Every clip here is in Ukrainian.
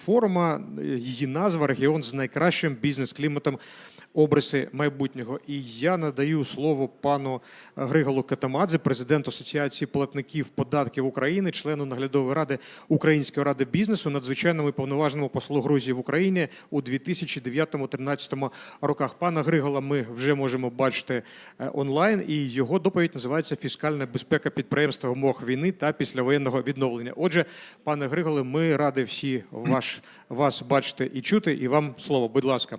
форума. Її назва регіон з найкращим бізнес-кліматом. Обриси майбутнього, і я надаю слово пану Григолу Катамадзе, президенту Асоціації платників податків України, члену наглядової ради Української ради бізнесу, надзвичайному і повноважному послу Грузії в Україні у 2009-2013 роках. Пана Григола ми вже можемо бачити е, онлайн, і його доповідь називається Фіскальна безпека підприємства в умовах війни та післявоєнного відновлення. Отже, пане Григоле, ми раді всі ваш вас бачити і чути. І вам слово, будь ласка.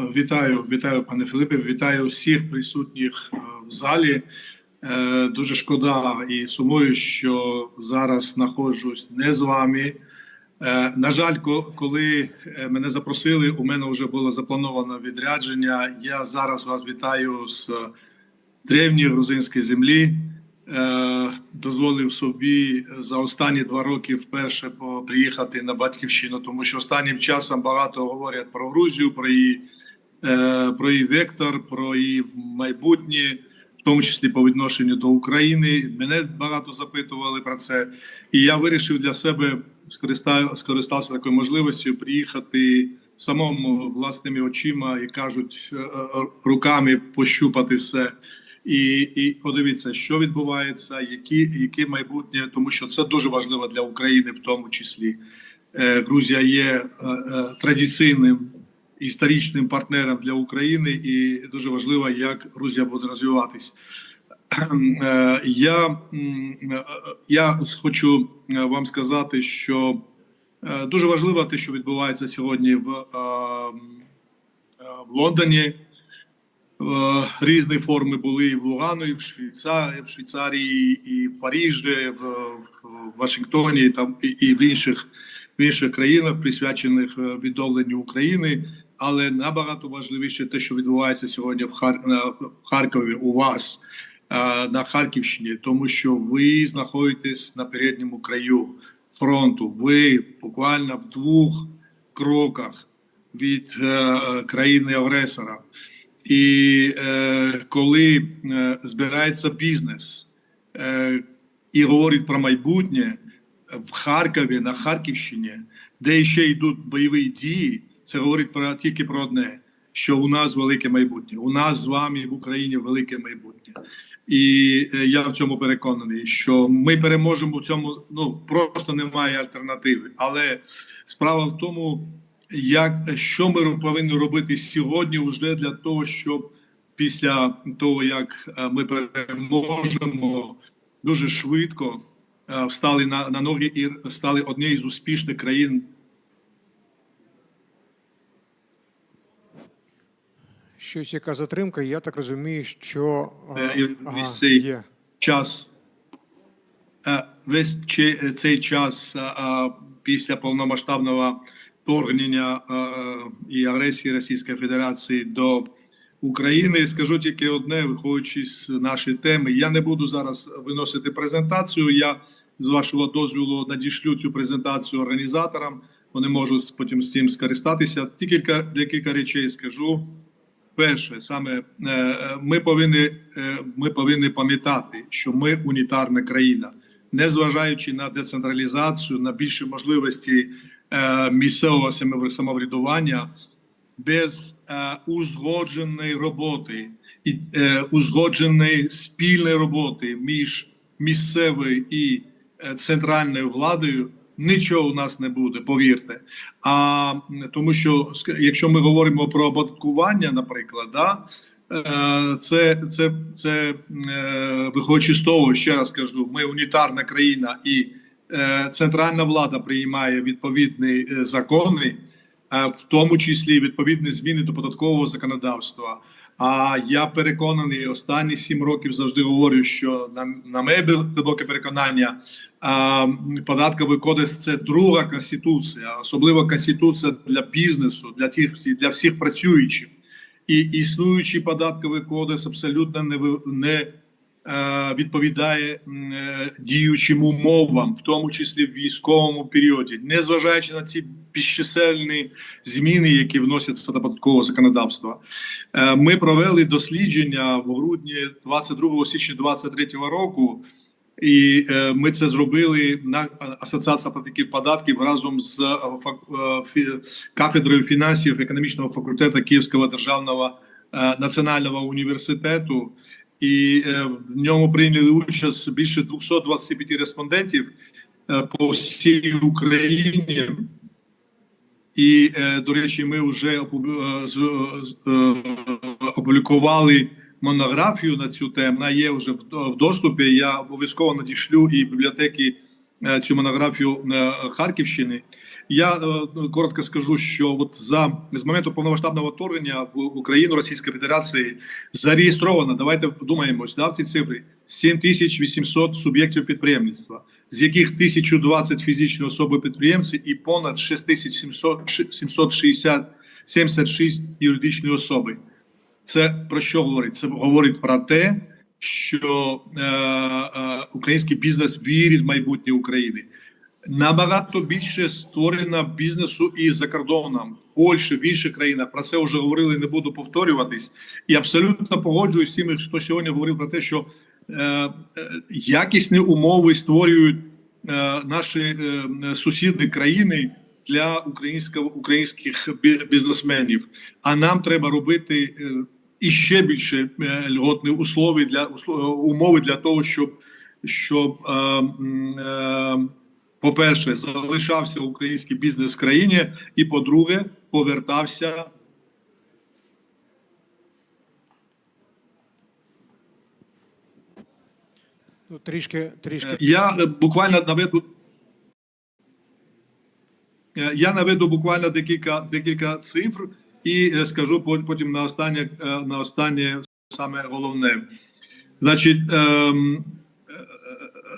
Вітаю, вітаю, пане Филипе. Вітаю всіх присутніх е, в залі. Е, Дуже шкода і сумую, що зараз знаходжусь не з вами. Е, На жаль, коли мене запросили, у мене вже було заплановано відрядження. Я зараз вас вітаю з древньої грузинської землі. Е, Дозволив собі за останні два роки вперше приїхати на батьківщину, тому що останнім часом багато говорять про Грузію, про її, е, про її вектор, про її майбутнє, в тому числі по відношенню до України. Мене багато запитували про це, і я вирішив для себе скористав, скористався такою можливістю приїхати самому власними очима і кажуть е, е, руками пощупати все. І, і подивіться, що відбувається, які, яке майбутнє, тому що це дуже важливо для України, в тому числі. Е, Грузія є е, е, традиційним історичним партнером для України, і дуже важливо, як Грузія буде розвиватись. Е, Я, е, я хочу е, вам сказати, що дуже важливо те, що відбувається сьогодні в, в Лондоні. Е, Різні форми були і в Лугану, і в Швейцарії, в Швейцарії, і в Парижі, в, Вашингтоні, і там і, і в інших в інших країнах, присвячених е, відновленню України. Але набагато важливіше те, що відбувається сьогодні в, Хар... в Харкові у вас е, на Харківщині, тому що ви знаходитесь на передньому краю фронту. Ви буквально в двох кроках від е, країни агресора. І е, коли е, збирається бізнес е, і говорить про майбутнє в Харкові, на Харківщині, де ще йдуть бойові дії, це говорить про тільки про одне: що у нас велике майбутнє. У нас з вами в Україні велике майбутнє. І е, я в цьому переконаний, що ми переможемо в цьому. Ну просто немає альтернативи. Але справа в тому, як що ми повинні робити сьогодні, вже для того, щоб після того як е, ми переможемо дуже швидко е, встали на, на ноги і стали однією з успішних країн Щось яка затримка, я так розумію, що Е, ага, весь цей є. час. Весь цей час після повномасштабного вторгнення е, е, і агресії Російської Федерації до України, скажу тільки одне, виходячи з нашої теми. Я не буду зараз виносити презентацію. Я з вашого дозволу надішлю цю презентацію організаторам. Вони можуть потім з цим скористатися. Тільки декілька речей скажу. Перше, саме е, ми повинні, ми повинні пам'ятати, що ми унітарна країна, незважаючи на децентралізацію, на більші можливості місцевого самоврядування, без е, узгодженої роботи і е, узгодженої спільної роботи між місцевою і е, центральною владою. Нічого у нас не буде, повірте. А тому, що якщо ми говоримо про оподаткування, наприклад, да, е, це, це, це е, виходячи з того, ще раз кажу, ми унітарна країна, і е, центральна влада приймає відповідні е, закони, е, в тому числі відповідні зміни до податкового законодавства. А я переконаний, останні сім років завжди говорю, що на, на моє глибоке переконання, податковий кодекс це друга конституція, особливо конституція для бізнесу, для тих для всіх працюючих. І існуючий податковий кодекс абсолютно не не е, відповідає е, діючим умовам, в тому числі в військовому періоді, незважаючи на ці безчисельні зміни, які вносяться до податкового законодавства. Е, Ми провели дослідження в грудні 22 січня 23 року І е, ми це зробили на Асоціація платників податків разом з е, е, кафедрою фінансів економічного факультету Київського державного е, національного університету. І е, в ньому прийняли участь більше 225 респондентів е, по всій Україні. І, е, до речі, ми вже опублікували монографію на цю тему. Вона є вже в доступі. Я обов'язково надішлю і бібліотеки цю монографію е, Харківщини. Я е, коротко скажу, що от за з моменту повномасштабного вторгнення в Україну Російської Федерації зареєстровано. Давайте вдумаємось, да, в ці цифри 7800 суб'єктів підприємництва, з яких 1020 фізичні особи підприємці і понад 6700 760 76 юридичні особи. Це про що говорить? Це говорить про те, що е, е, український бізнес вірить в майбутнє України. Набагато більше створено бізнесу і за кордоном, в Польщі, в інших країнах. Про це вже говорили, не буду повторюватись. І абсолютно погоджуюсь з тими, хто сьогодні говорив про те, що е, е, якісні умови створюють е, наші е, сусіди країни для українських бізнесменів. А нам треба робити е, іще більше е, льготні условия для умови для того, щоб щоб е, е, по-перше, залишався український бізнес в країні, і по-друге, повертався Ну, трішки, трішки. Я буквально наведу. Я наведу буквально декілька декілька цифр і е, скажу потім на останнє е, на останнє саме головне. Значить, ем,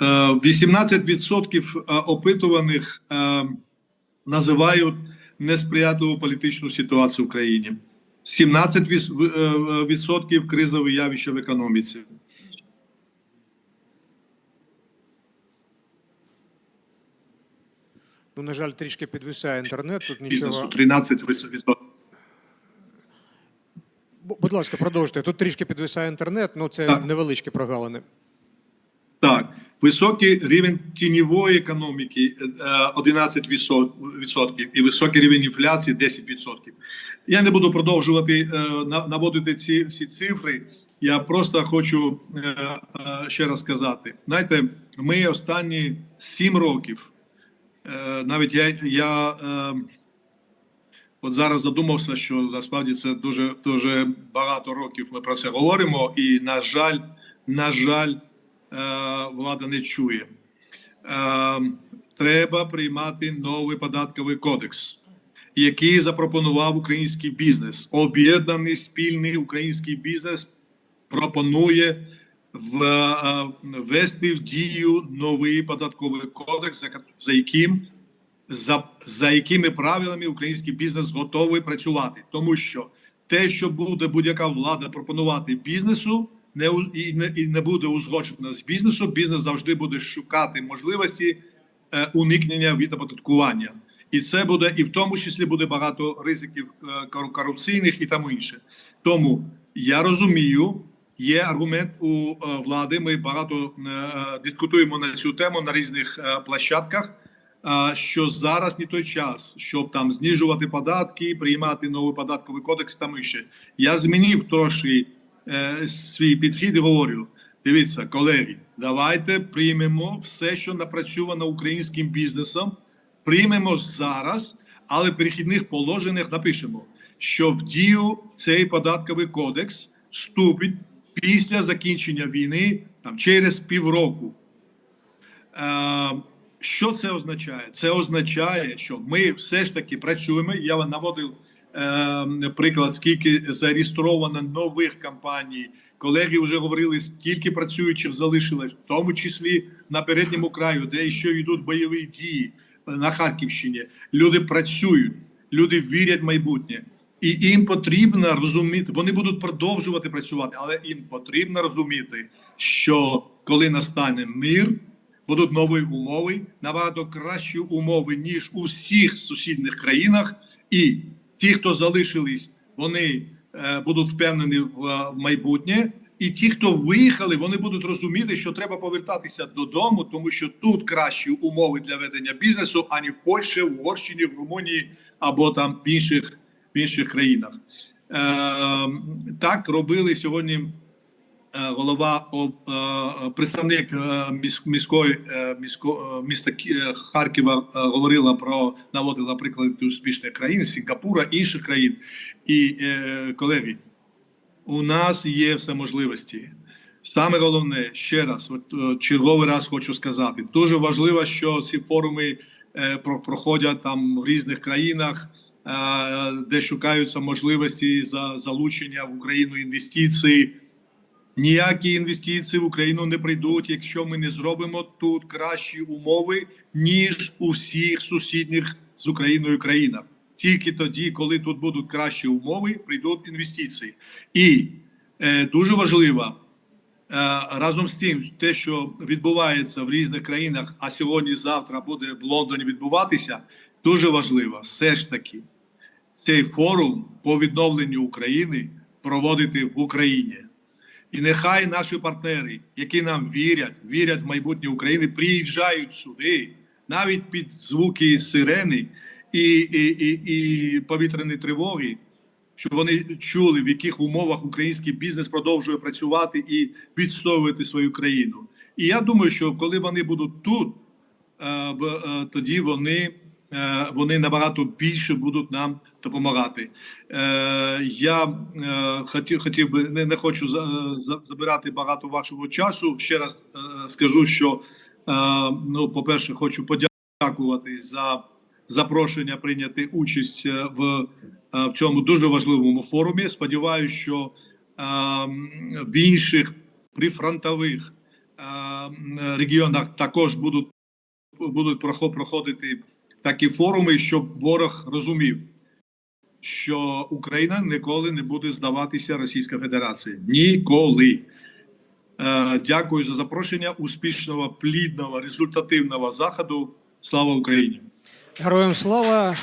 е, 18% опитуваних називають несприятливу політичну ситуацію в країні, 17% відсотків кризове явище в економіці. Ну, на жаль, трішки підвисає інтернет. Тут нічого. 13 відсотків. Бу- Будь ласка, продовжуйте. Тут трішки підвисає інтернет, ну це Так. невеличкі прогалини. Так, високий рівень тіньової економіки е, 11 відсотків і високий рівень інфляції 10 відсотків. Я не буду продовжувати е, наводити ці всі цифри. Я просто хочу е, е, ще раз сказати: знаєте, ми останні 7 років, е, навіть я, я е, От зараз задумався, що насправді це дуже дуже багато років ми про це говоримо, і на жаль, на жаль, е, влада не чує. Е, Треба приймати новий податковий кодекс, який запропонував український бізнес. Об'єднаний спільний український бізнес пропонує е, ввести в дію новий податковий кодекс, за, за яким за, за якими правилами український бізнес готовий працювати, тому що те, що буде будь-яка влада пропонувати бізнесу, не і не, і не буде узгоджено з бізнесом, бізнес завжди буде шукати можливості е, уникнення від оподаткування. І це буде, і в тому числі буде багато ризиків е, корупційних і тому інше. Тому я розумію, є аргумент у е, влади. Ми багато е, е, дискутуємо на цю тему на різних площадках що зараз не той час, щоб там знижувати податки, приймати новий податковий кодекс. Там іще я змінив трошки е, свій підхід і говорю: дивіться, колеги, давайте приймемо все, що напрацьовано українським бізнесом. Приймемо зараз, але в перехідних положеннях напишемо, що в дію цей податковий кодекс вступить після закінчення війни там через півроку. Е, що це означає? Це означає, що ми все ж таки працюємо. Я наводив е, приклад, скільки зареєстровано нових компаній. Колеги вже говорили, скільки працюючих залишилось, в тому числі на передньому краю, де ще йдуть бойові дії на Харківщині. Люди працюють, люди вірять в майбутнє. І їм потрібно розуміти, вони будуть продовжувати працювати, але їм потрібно розуміти, що коли настане мир, будуть нові умови, набагато кращі умови, ніж у всіх сусідніх країнах. І ті, хто залишились, вони е, будуть впевнені в, е, в майбутнє. І ті, хто виїхали, вони будуть розуміти, що треба повертатися додому, тому що тут кращі умови для ведення бізнесу, ані в Польщі, в Угорщині, в Румунії або там в інших, в інших країнах. Е, так робили сьогодні голова представник міс- міської місько, е, міста Харкова говорила про наводила приклади успішних країн Сінгапура, інших країн. І е, колеги, у нас є все можливості. Саме головне, ще раз, от, е, черговий раз хочу сказати, дуже важливо, що ці форуми е, про- проходять там в різних країнах, де шукаються можливості за залучення в Україну інвестицій. Ніякі інвестиції в Україну не прийдуть, якщо ми не зробимо тут кращі умови, ніж у всіх сусідніх з Україною країнах. Тільки тоді, коли тут будуть кращі умови, прийдуть інвестиції. І е, дуже важливо е, разом з тим, те, що відбувається в різних країнах, а сьогодні, завтра буде в Лондоні відбуватися, дуже важливо все ж таки цей форум по відновленню України проводити в Україні. І нехай наші партнери, які нам вірять, вірять в майбутнє України, приїжджають сюди, навіть під звуки сирени і, і, і, і повітряні тривоги, щоб вони чули, в яких умовах український бізнес продовжує працювати і відстоювати свою країну. І я думаю, що коли вони будуть тут, е, е, тоді вони, вони набагато більше будуть нам допомагати. Е, Я е, хотів, хотів би не, не хочу за- за- забирати багато вашого часу. Ще раз е, скажу, що е, ну, по-перше, хочу подякувати за запрошення прийняти участь е, в, е, в цьому дуже важливому форумі. Сподіваюся, що е, в інших прифронтових е, регіонах також будуть будуть прохо- проходити такі форуми, щоб ворог розумів, що Україна ніколи не буде здаватися Російській Федерації. Ніколи. Е, Дякую за запрошення. Успішного, плідного, результативного заходу. Слава Україні! Героям слава.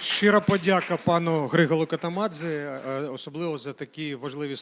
Щира подяка пану Григолу Катамадзе, е, особливо за такі важливі